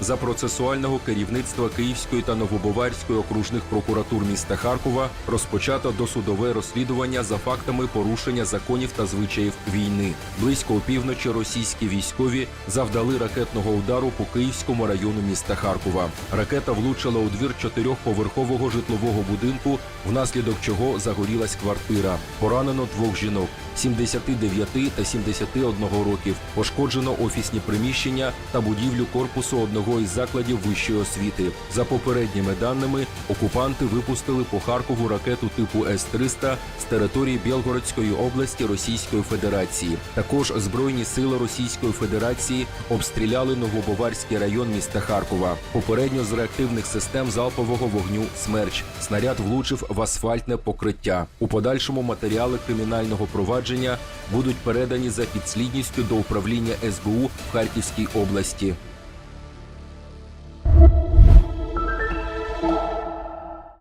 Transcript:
за процесуального керівництва Київської та Новобоварської окружних прокуратур міста Харкова розпочато досудове розслідування за фактами порушення законів та звичаїв війни. Близько опівночі російські військові завдали ракетного удару по Київському району міста Харкова. Ракета влучила у двір чотирьохповерхового житлового будинку, внаслідок чого загорілась квартира. Поранено двох жінок 79 та 71 років. Пошкоджено офісні приміщення та будівлю корпусу одного із закладів вищої освіти. За попередніми даними, окупанти випустили по Харкову ракету типу С-300 з території Білгородської області Російської Федерації. Також збройні сили Російської Федерації обстріляли Новобоварський район міста Харкова. Попередньо з реактивних систем залпового вогню «Смерч» снаряд влучив в асфальтне покриття. У подальшому матеріали кримінального провадження будуть передані за підслідністю до управління СБУ в Харківській області.